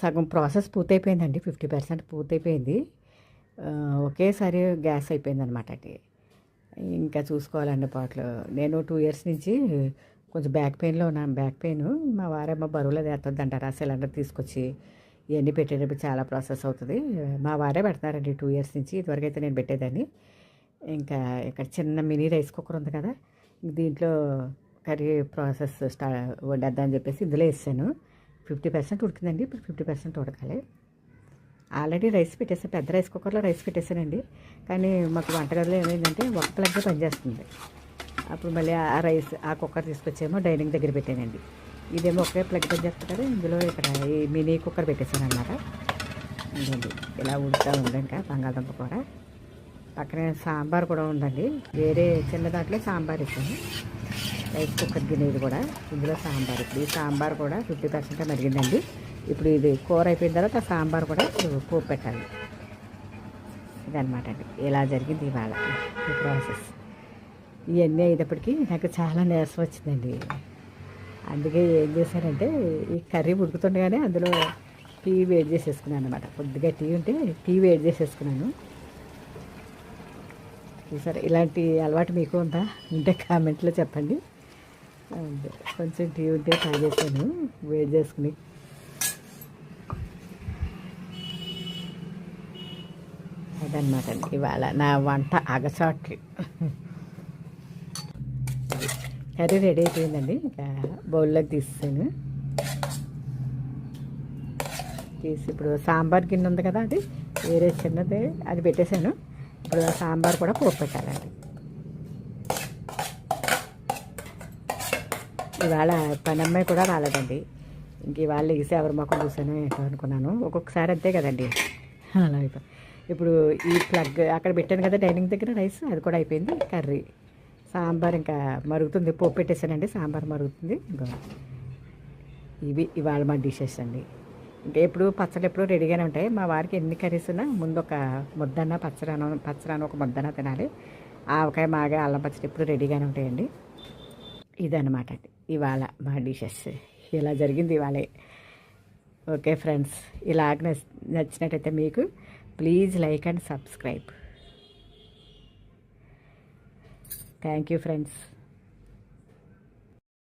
సగం process పూర్తయిపోయిందండి fifty percent పూర్తయిపోయింది. ఒకేసారి గ్యాస్ అయిపోయిందనమాట అది. ఇంకా చూసుకోవాలండి పాటలు నేను టూ ఇయర్స్ నుంచి కొంచెం బ్యాక్ పెయిన్లో ఉన్నాను బ్యాక్ పెయిన్. మా వారేమో బరువులో తెస్తుంది అంటారు ఆ సిలిండర్ తీసుకొచ్చి ఇవన్నీ పెట్టేటప్పుడు చాలా ప్రాసెస్ అవుతుంది. మా వారే పెడతారండి టూ ఇయర్స్ నుంచి ఇదివరకు అయితే నేను పెట్టేదాన్ని. ఇంకా ఇక్కడ చిన్న మినీ రైస్ కుక్కర్ ఉంది కదా దీంట్లో కర్రీ ప్రాసెస్ స్టా వండేద్దాం అని చెప్పేసి ఇందులో వేసాను. ఫిఫ్టీ పర్సెంట్ ఉడికిందండి ఇప్పుడు ఫిఫ్టీ పర్సెంట్ ఉడకాలి. ఆల్రెడీ రైస్ పెట్టేసాను పెద్ద రైస్ కుక్కర్లో రైస్ పెట్టేసానండి. కానీ మాకు వంటగదిలో ఏమైందంటే ఒక ప్లగ్ పనిచేస్తుంది. అప్పుడు మళ్ళీ ఆ రైస్ ఆ కుక్కర్ తీసుకొచ్చేమో డైనింగ్ దగ్గర పెట్టానండి. ఇదేమో ఒకే ప్లగ్ పనిచేస్తుంది కదా ఇందులో ఇక్కడ ఈ మినీ కుక్కర్ పెట్టేశాను అనమాట ఇదండి ఇలా ఉడుకుతూ ఉంది ఇంకా బంగాళదుంప కూడా పక్కనే సాంబార్ కూడా ఉందండి. వేరే చిన్న దాంట్లో సాంబార్ ఇచ్చాను రైస్ కుక్కర్ గిన్నె ఇది కూడా. ఇందులో సాంబార్. ఇప్పుడు ఈ సాంబార్ కూడా ఫిఫ్టీ పర్సెంట్ మరిగిందండి. ఇప్పుడు ఇది కూర అయిపోయిన తర్వాత సాంబార్ కూడా పోపు పెట్టాలి. ఇదనమాట అండి. ఇలా జరిగింది ఇవాళ ఈ ప్రాసెస్. ఇవన్నీ అయినప్పటికీ నాకు చాలా నీరసం వచ్చిందండి. అందుకే ఏం చేశానంటే ఈ కర్రీ ఉడుకుతుండగానే అందులో టీ వేడి చేసేసుకున్నాను అనమాట కొద్దిగా టీ ఉంటే టీ వేడి చేసేసుకున్నాను. సరే ఇలాంటి అలవాటు మీకు ఉందా? ఉంటే కామెంట్లో చెప్పండి. కొంచెం టీ ఉంటే తాగేసాను వేడి చేసుకుని. అదనమాట ఇవాళ నా వంట అగసాట్లు కర్రీ రెడీ అయిపోయిందండి. ఇంకా బౌల్లోకి తీసాను తీసి ఇప్పుడు సాంబార్ గిన్నె ఉంది కదా అది. వేరే చిన్నది. అది పెట్టేశాను. ఇప్పుడు సాంబార్ కూడా పోపు పెట్టాలండి. ఇవాళ పని అమ్మాయి కూడా రాలేదండి. ఇంక ఇవాళ లేసి ఎవరి మొక్కలు చూసాను ఏంటో అనుకున్నాను. ఒక్కొక్కసారి అంతే కదండి. అలా అయిపోయి ఇప్పుడు ఈ ప్లగ్ అక్కడ పెట్టాను కదా డైనింగ్ దగ్గర రైస్ అది కూడా అయిపోయింది కర్రీ. సాంబార్ ఇంకా మరుగుతుంది పోపు పెట్టేశానండి సాంబార్ మరుగుతుంది ఇంకా ఇవి ఇవాళ మా డిషెస్ అండి. ఇంకా ఎప్పుడు పచ్చళ్ళు ఎప్పుడు రెడీగానే ఉంటాయి. మా వారికి ఎన్ని కర్రీస్ ఉన్నా ముందు ఒక ముద్దన్న పచ్చరాను పచ్చరాను ఒక ముద్దన తినాలి. ఆవకాయ మాగా అల్లం పచ్చడి ఎప్పుడు రెడీగానే ఉంటాయండి. ఇదన్నమాట అండి. ఇవాళ మా డిషెస్. ఇలా జరిగింది ఇవాళే. ఓకే ఫ్రెండ్స్ ఇలాగ నచ్చినట్టయితే మీకు please like and subscribe. Thank you friends.